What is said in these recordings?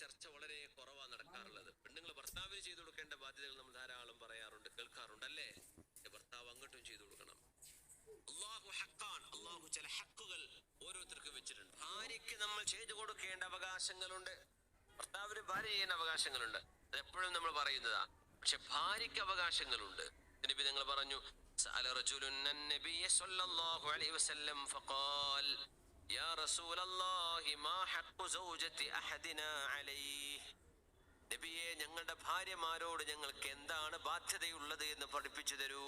ചർച്ച വളരെ കുറവാണ് നടക്കാറുള്ളത്. പെണ്ണുങ്ങൾ ഭർത്താവിന് ചെയ്തു കൊടുക്കേണ്ട ബാധ്യതകൾ നമ്മൾ ധാരാളം പറയാറുണ്ട് കേൾക്കാറുണ്ട് അല്ലേ ഭർത്താവ് അങ്ങോട്ടും ചെയ്തു കൊടുക്കണം. അള്ളാഹു ഹക്കാൻ അള്ളാഹു ചില ഹക്കുകൾ ഓരോരുത്തർക്കും വെച്ചിട്ടുണ്ട്. ഭാര്യയ്ക്ക് നമ്മൾ ചെയ്തു കൊടുക്കേണ്ട അവകാശങ്ങളുണ്ട്. ഭർത്താവിന് ഭാര്യ ചെയ്യേണ്ട അവകാശങ്ങളുണ്ട്. അതെപ്പോഴും നമ്മൾ പറയുന്നതാ. പക്ഷെ ഭാര്യയ്ക്ക് അവകാശങ്ങളുണ്ട്. നബി നിങ്ങൾ പറഞ്ഞു അലൈഹി വസല്ലം ഫഖാൽ. يا رسول الله ما حق زوجة أحدنا عليه നബിയെ ഞങ്ങളുടെ ഭാര്യമാരോട് ഞങ്ങൾക്ക് എന്താണ് ബാധ്യതയുള്ളത് എന്ന് പഠിപ്പിച്ചു തരൂ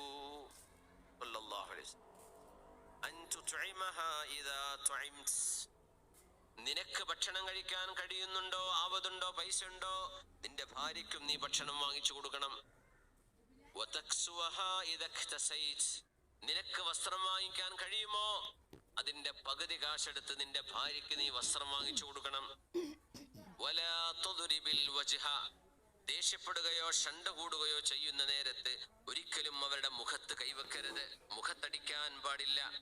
സല്ലല്ലാഹു അലൈഹി വസല്ലം. അൻ തുത്ഇമഹാ ഇദാ തുഇംത്. നിനക്ക് ഭക്ഷണം കഴിക്കാൻ കഴിയുന്നുണ്ടോ ആവതുണ്ടോ പൈസ ഉണ്ടോ നിന്റെ ഭാര്യയ്ക്കും നീ ഭക്ഷണം വാങ്ങിച്ചു കൊടുക്കണം വതക്സുവഹാ ഇദാ ഇക്തസൈത്. നിനക്ക് വസ്ത്രം വാങ്ങിക്കാൻ കഴിയുമോ അതിന്റെ പകുതി കാശെടുത്ത് നിന്റെ ഭാര്യയ്ക്ക് നീ വസ്ത്രം വാങ്ങിച്ചു കൊടുക്കണം. വലാ തുദ്രിബിൽ വജ്ഹ. ദേഷ്യപ്പെടുകയോ ഷണ്ട കൂടുകയോ ചെയ്യുന്ന നേരത്ത് ഒരിക്കലും അവരുടെ മുഖത്ത് കൈവെക്കരുത്. മുഖത്തടിക്കാൻ പാടില്ല.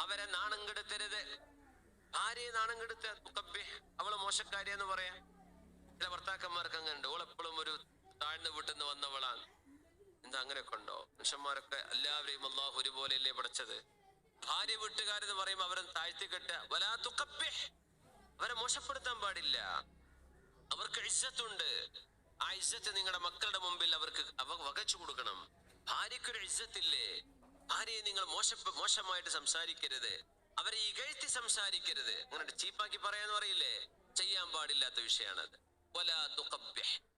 അവരെ നാണം കെടുത്തരുത്. ഭാര്യയെ നാണം കെടുത്ത. അവൾ മോശക്കാരിയെന്ന് പറയാ. ചില ഭർത്താക്കന്മാർക്ക് അങ്ങനെ ഉണ്ട് ഓളെപ്പോഴും ഒരു താഴ്ന്നു വീട്ടിൽ നിന്ന് വന്നവളാണ്. എന്താ അങ്ങനെയൊക്കെ ഉണ്ടോ? മനുഷ്യന്മാരൊക്കെ എല്ലാവരെയും അള്ളാഹു ഒരുപോലെയല്ലേ പഠിച്ചത് ഭാര്യ വീട്ടുകാരെന്ന് പറയും അവരെ താഴ്ത്തി കെട്ട വലാ. അവരെ മോശപ്പെടുത്താൻ പാടില്ല. അവർക്ക് ഇസ്സത്തുണ്ട് ആ ഇസ്സത്ത് നിങ്ങളുടെ മക്കളുടെ മുമ്പിൽ അവർക്ക് അവ വകച്ചു കൊടുക്കണം. ഭാര്യയ്ക്കൊരു ഇസ്സത്തില്ലേ ഭാര്യയെ നിങ്ങൾ മോശ മോശമായിട്ട് സംസാരിക്കരുത്. അവരെ ഇകഴ്ത്തി സംസാരിക്കരുത്. അങ്ങനെ ചീപ്പാക്കി പറയാന്ന് പറയില്ലേ? ചെയ്യാൻ പാടില്ലാത്ത വിഷയമാണത്.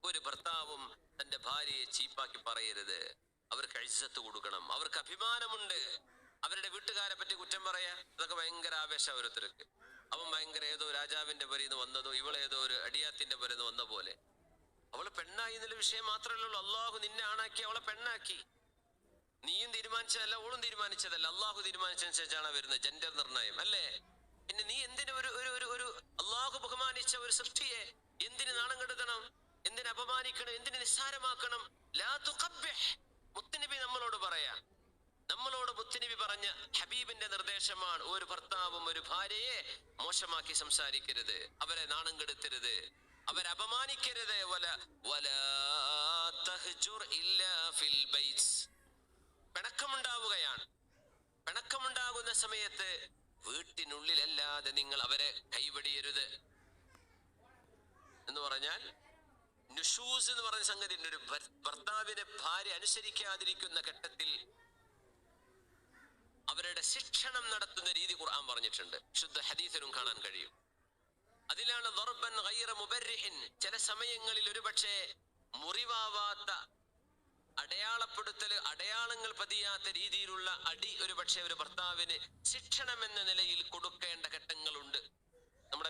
ഒരു ഭർത്താവും തന്റെ ഭാര്യയെ ചീപ്പാക്കി പറയരുത്. അവർക്ക് അഴിച്ചത്ത് കൊടുക്കണം. അവർക്ക് അഭിമാനമുണ്ട്. അവരുടെ വീട്ടുകാരെ പറ്റി കുറ്റം പറയാ അതൊക്കെ ഭയങ്കര ആവേശം ഓരോരുത്തർക്ക്. അവൻ ഭയങ്കര ഏതോ രാജാവിന്റെ പേരിന്ന് വന്നതോ ഇവളേതോ ഒരു അടിയാത്തിന്റെ പേരിന്ന് വന്ന പോലെ. അവൾ പെണ്ണായി എന്നുള്ള വിഷയം ഉള്ളൂ. അള്ളാഹു നിന്നെ ആണാക്കി അവളെ പെണ്ണാക്കി. നീയും തീരുമാനിച്ചതല്ല ഓളും തീരുമാനിച്ചതല്ല. അള്ളാഹു തീരുമാനിച്ചനുസരിച്ചാണ് വരുന്നത് ജെൻഡർ നിർണയം അല്ലേ? പിന്നെ നീ എന്തിനു ഒരു ഒരു ഒരു അള്ളാഹു ബഹുമാനിച്ച ഒരു സൃഷ്ടിയെ എന്തിന് നാണം കെടുക്കണം? എന്തിന് അപമാനിക്കണം? എന്തിന് നിസ്സാരമാക്കണം? ലാ മുത്തനബി നമ്മളോട് പറയാ. നമ്മളോട് മുത്തനബി പറഞ്ഞ ഹബീബിന്റെ നിർദ്ദേശമാണ് ഒരു ഭർത്താവും ഒരു ഭാര്യയെ മോശമാക്കി സംസാരിക്കരുത്. അവരെ നാണം കെടുത്തരുത്. അവരെ അപമാനിക്കരുത്. ഫിൽ പിണക്കമുണ്ടാവുകയാണ്. പിണക്കമുണ്ടാകുന്ന സമയത്ത് വീട്ടിനുള്ളിലല്ലാതെ നിങ്ങൾ അവരെ കൈവടിയരുത്. പറഞ്ഞാൽ നുഷൂസ് എന്ന് പറഞ്ഞ സംഗതി ഒരു ഭർ- ഭർത്താവിനെ ഭാര്യ അനുസരിക്കാതിരിക്കുന്ന ഘട്ടത്തിൽ അവരുടെ ശിക്ഷണം നടത്തുന്ന രീതി ഖുർആൻ പറഞ്ഞിട്ടുണ്ട്. ശുദ്ധ ഹദീസിലും കാണാൻ കഴിയും. അതിലാണ് ദർബൻ ഗൈറ ചില സമയങ്ങളിൽ ഒരുപക്ഷെ മുറിവാവാത്ത അടയാളപ്പെടുത്തൽ അടയാളങ്ങൾ പതിയാത്ത രീതിയിലുള്ള അടി ഒരു പക്ഷേ ഒരു ഭർത്താവിന് ശിക്ഷണം എന്ന നിലയിൽ കൊടുക്കേണ്ട ഘട്ടങ്ങളുണ്ട്.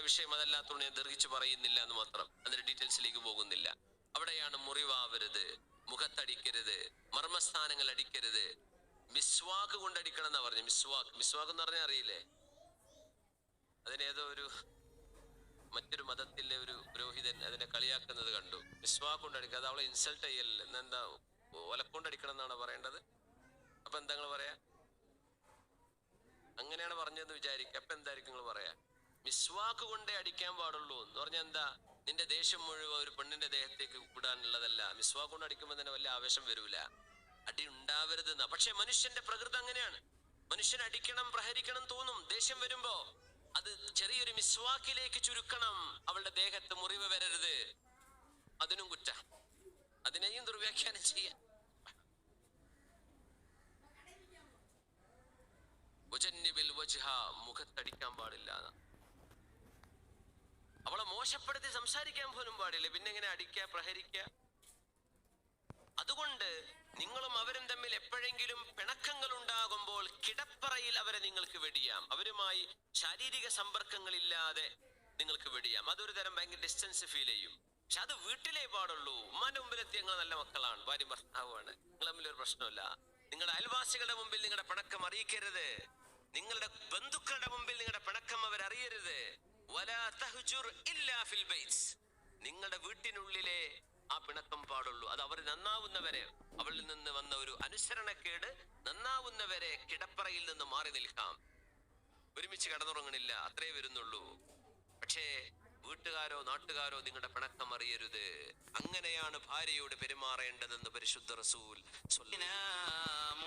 നമ്മുടെ വിഷയം അതല്ലാത്തതുകൊണ്ട് ഞാൻ ദീർഘിച്ചു പറയുന്നില്ല എന്ന് മാത്രം. അതിന്റെ ഡീറ്റെയിൽസിലേക്ക് പോകുന്നില്ല. അവിടെയാണ് മുറിവാവരുത് മുഖത്തടിക്കരുത് മർമ്മസ്ഥാനങ്ങൾ അടിക്കരുത്. മിസ്വാക്ക് കൊണ്ടടിക്കണം എന്നാ പറഞ്ഞു. മിസ്വാക്ക് മിസ്വാക്ക് എന്ന് പറഞ്ഞാൽ അറിയില്ലേ? അതിനേതോ ഒരു മറ്റൊരു മതത്തിലെ ഒരു പുരോഹിതൻ അതിനെ കളിയാക്കുന്നത് കണ്ടു. മിസ്വാക്ക് കൊണ്ടടിക്കുക അത് അവളെ ഇൻസൾട്ട് ചെയ്യല്ലേ എന്നെന്താ ഒലക്കൊണ്ടടിക്കണം എന്നാണ് പറയേണ്ടത്? അപ്പൊ എന്താ പറയാ? അങ്ങനെയാണ് പറഞ്ഞതെന്ന് വിചാരിക്കുക അപ്പൊ എന്തായിരിക്കും നിങ്ങൾ പറയാ മിസ്വാക്ക് കൊണ്ടേ അടിക്കാൻ പാടുള്ളൂ. എന്ന് പറഞ്ഞാൽ എന്താ? നിന്റെ ദേഷ്യം മുഴുവൻ ഒരു പെണ്ണിന്റെ ദേഹത്തേക്ക് വിടാനുള്ളതല്ല. മിസ്വാക്ക് കൊണ്ട് അടിക്കുമ്പോൾ തന്നെ വലിയ ആവേശം വരൂല. അടി ഉണ്ടാവരുതെന്ന. പക്ഷെ മനുഷ്യന്റെ പ്രകൃതി അങ്ങനെയാണ്. മനുഷ്യൻ അടിക്കണം പ്രഹരിക്കണം തോന്നും. ദേഷ്യം വരുമ്പോ അത് ചെറിയൊരു മിസ്വാക്കിലേക്ക് ചുരുക്കണം. അവളുടെ ദേഹത്ത് മുറിവ് വരരുത്. അതിനും കുറ്റ. അതിനെയും ദുർവ്യാഖ്യാനം ചെയ്യാം മുഖത്തടിക്കാൻ പാടില്ല. അവളെ മോശപ്പെടുത്തി സംസാരിക്കാൻ പോലും പാടില്ല. പിന്നെ എങ്ങനെ അടിക്കുക പ്രഹരിക്കുക? അതുകൊണ്ട് നിങ്ങളും അവരും തമ്മിൽ എപ്പോഴെങ്കിലും പിണക്കങ്ങൾ ഉണ്ടാകുമ്പോൾ കിടപ്പറയിൽ അവരെ നിങ്ങൾക്ക് വെടിയാം. അവരുമായി ശാരീരിക സമ്പർക്കങ്ങളില്ലാതെ നിങ്ങൾക്ക് വെടിയാം. അതൊരു തരം ഭയങ്കര ഡിസ്റ്റൻസ് ഫീൽ ചെയ്യും. പക്ഷെ അത് വീട്ടിലേ പാടുള്ളൂ. ഉമ്മാന്റെ മുമ്പിലെത്തി ഞങ്ങൾ നല്ല മക്കളാണ്. ഭാര്യ ഭർത്താവാണ് നിങ്ങൾ തമ്മിൽ ഒരു പ്രശ്നമില്ല. നിങ്ങളുടെ അയൽവാസികളുടെ മുമ്പിൽ നിങ്ങളുടെ പിണക്കം അറിയിക്കരുത്. നിങ്ങളുടെ ബന്ധുക്കളുടെ മുമ്പിൽ നിങ്ങളുടെ പിണക്കം അവർ അറിയരുത് നിങ്ങളുടെ വീട്ടിനുള്ളിലെ ആ പിണക്കം പാടുള്ളൂ. അത് അവർ നന്നാവുന്നവരെ അവളിൽ നിന്ന് വന്ന ഒരു അനുസരണക്കേട് നന്നാവുന്നവരെ കിടപ്പറയിൽ നിന്ന് മാറി നിൽക്കാം. ഒരുമിച്ച് കിടന്നുറങ്ങണില്ല അത്രേ വരുന്നുള്ളൂ. പക്ഷേ വീട്ടുകാരോ നാട്ടുകാരോ നിങ്ങളുടെ പിണക്കം അറിയരുത്. അങ്ങനെയാണ് ഭാര്യയോട് പെരുമാറേണ്ടതെന്ന് പരിശുദ്ധ റസൂൽ സ്വല്ലല്ലാഹു